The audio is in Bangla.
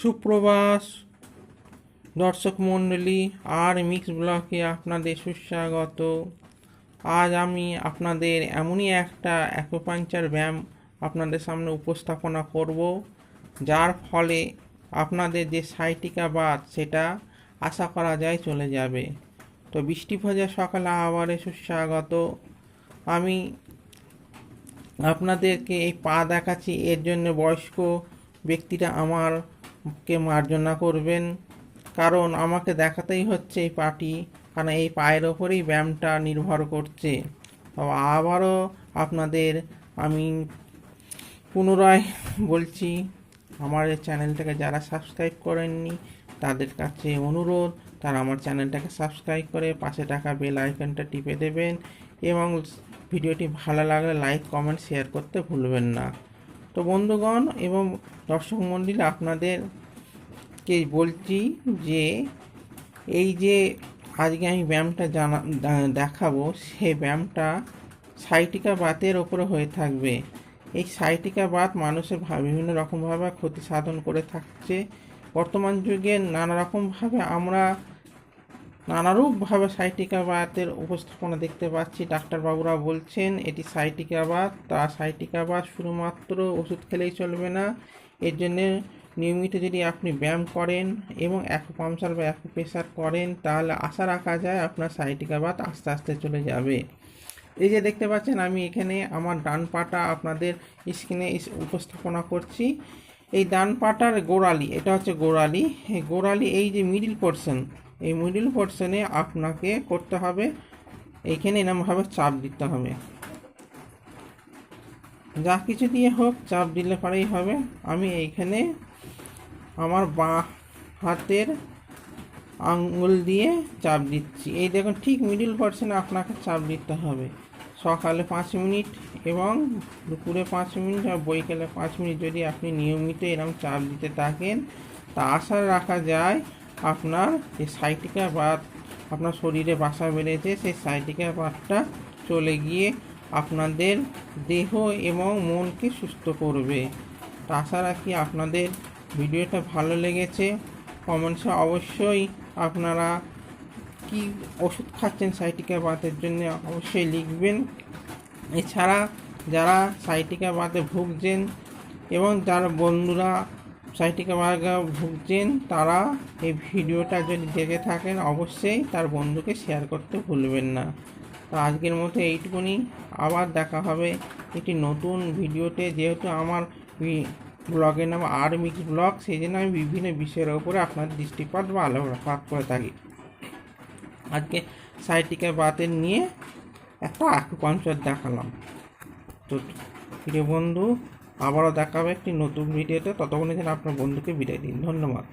সুপ্রভাত দর্শক মণ্ডলী, আর মিক্স ব্লকে আপনাদের সুস্বাগত। আজ আমি আপনাদের এমনই একটা অ্যাকুপাঞ্চার ব্যায়াম আপনাদের সামনে উপস্থাপনা করব, যার ফলে আপনাদের যে সাইটিকা বাদ, সেটা আশা করা যায় চলে যাবে। তো বৃষ্টি ভেজা সকালে আবারে সুস্বাগত। আমি আপনাদেরকে এই পা দেখাচ্ছি, এর জন্য বয়স্ক ব্যক্তিরা আমারকে মার্জনা করবেন। কারণ আমাকে দেখাতেই হচ্ছে এই পাটি, কারণ এই পায়ের ওপরেই ব্যায়ামটা নির্ভর করছে। তো আবারও আপনাদের আমি পুনরায় বলছি, আমার চ্যানেলটাকে যারা সাবস্ক্রাইব করেননি, তাদের কাছে অনুরোধ, তারা আমার চ্যানেলটাকে সাবস্ক্রাইব করে পাশে টাকা বেল আইকনটা টিপে দেবেন এবং ভিডিওটি ভালো লাগলে লাইক, কমেন্ট, শেয়ার করতে ভুলবেন না। তো বন্ধুগণ এবং দর্শক মণ্ডলী আপনাদেরকে বলছি যে, এই যে আজকে আমি ব্যায়ামটা জানা দেখাবো সেই ব্যায়ামটা সাইটিকা বাতের ওপরে হয়ে থাকবে। এই সাইটিকা বাত মানুষের বিভিন্ন রকমভাবে ক্ষতি সাধন করে থাকছে। বর্তমান যুগে নানা রকমভাবে আমরা নানারূপভাবে সাইটিকা বাতের উপস্থাপনা দেখতে পাচ্ছি। ডাক্তারবাবুরা বলছেন, এটি সাইটিকা বাত, তা সাইটিকা বাত শুধুমাত্র ওষুধ খেলেই চলবে না। এর জন্য নিয়মিত যদি আপনি ব্যায়াম করেন এবং অ্যাকুপাংচার বা অ্যাকুপ্রেশার করেন, তাহলে আশা রাখা যায় আপনার সাইটিকা বাত আস্তে আস্তে চলে যাবে। এই যে দেখতে পাচ্ছেন, আমি এখানে আমার ডান পাটা আপনাদের স্ক্রিনে উপস্থাপনা করছি। এই ডান পাটার গোড়ালি, এটা হচ্ছে গোড়ালি। এই গোড়ালি, এই যে মিডিল পোর্শন এই মিডিল পোর্শনে আপনাকে করতে হবে এইখানে এরমভাবে চাপ দিতে হবে। যা কিছু দিয়ে হোক, চাপ দিলে পরেই হবে। আমি এইখানে আমার বাঁ হাতের আঙ্গুল দিয়ে চাপ দিচ্ছি। এই দেখুন, ঠিক মিডিল পার্সনে আপনাকে চাপ দিতে হবে। সকালে পাঁচ মিনিট এবং দুপুরে পাঁচ মিনিট আর বৈকালে পাঁচ মিনিট যদি আপনি নিয়মিত এরকম চাপ দিতে থাকেন, তা আশা রাখা যায় আপনার যে সাইটিকা বাত আপনার শরীরে বাসা বেড়েছে সেই সাইটিকা বাতটা চলে গিয়ে আপনাদের দেহ এবং মনকে সুস্থ করবে। তা আশা রাখি আপনাদের ভিডিওটা ভালো লেগেছে কমেন্টসে অবশ্যই আপনারা কি ওষুধ খাচ্ছেন সাইটিকা বাতের জন্য অবশ্যই লিখবেন। এছাড়া যারা সাইটিকা বাতে ভুগছেন এবং যারা বন্ধুরা সাইটিকা বাতে ভুগছেন, তারা এই ভিডিওটা যদি দেখে থাকেন, অবশ্যই তার বন্ধুকে শেয়ার করতে ভুলবেন না। তো আজকের মতো এইটুকুনি, আবার দেখা হবে একটি নতুন ভিডিওতে। যেহেতু আমার ব্লগের নাম আর মিক্স ব্লগ, সেই জন্য আমি বিভিন্ন বিষয়ের ওপরে আপনার দৃষ্টিপাত বা আলোকপাত করে থাকি। আজকে সাইটিকে বাতের নিয়ে একটা আকুপাঞ্চার দেখালাম। তো প্রিয় বন্ধু, আবারও দেখাবে একটি নতুন ভিডিওতে। ততক্ষণে যেন আপনার বন্ধুকে বিদায় দিন। ধন্যবাদ।